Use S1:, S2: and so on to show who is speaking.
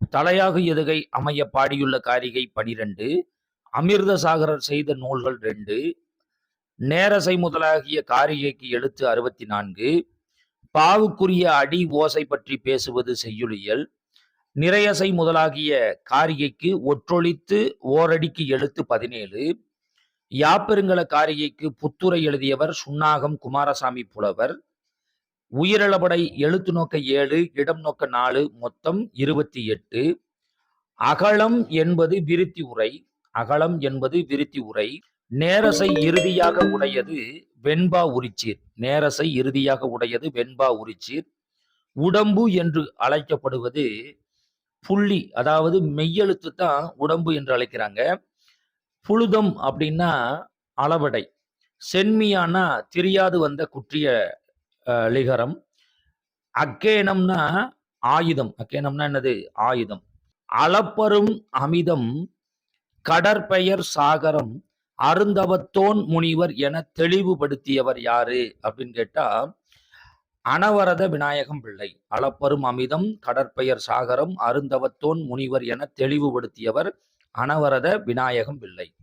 S1: தலையாகு எதுகை அமைய பாடியுள்ள காரிகை பனிரெண்டு அமிர்த சாகரர் செய்த நூல்கள் ரெண்டு நேரசை முதலாகிய காரிகைக்கு எழுத்து அறுபத்தி நான்கு பாவுக்குரிய அடி ஓசை பற்றி பேசுவது செய்யுளியல் நிறையசை முதலாகிய காரிகைக்கு ஒற்றொழித்து ஓரடிக்கு எழுத்து பதினேழு யாப்பெருங்கல காரிகைக்கு புத்துரை எழுதியவர் சுன்னாகம் குமாரசாமி புலவர் உயிரிழபடை எழுத்து நோக்க ஏழு இடம் நோக்க நாலு மொத்தம் இருபத்தி எட்டு. அகலம் என்பது விருத்தி உரை அகலம் என்பது விருத்தி உரை. நேரசை இறுதியாக உடையது வெண்பா உரிச்சீர். நேரசை இறுதியாக உடையது வெண்பா உரிச்சீர். உடம்பு என்று அழைக்கப்படுவது புள்ளி அதாவது மெய்யெழுத்து தான் உடம்பு என்று அழைக்கிறாங்க. புழுதம் அப்படின்னா அளவடை. சென்மியானா தெரியாது வந்த குற்றிய லிகரம். அக்கேனம்னா ஆயுதம். அக்கேனம்னா என்னது? ஆயுதம். அளப்பரும் அமிதம் கடற்பெயர் சாகரம் அருந்தவத்தோன் முனிவர் என தெளிவுபடுத்தியவர் யாரு? அப்படின்னு கேட்டா அனவரத விநாயகம் பிள்ளை. அளப்பரும் அமிதம் கடற்பெயர் சாகரம் அருந்தவத்தோன் முனிவர் என தெளிவுபடுத்தியவர் அனவரத விநாயகம் பிள்ளை.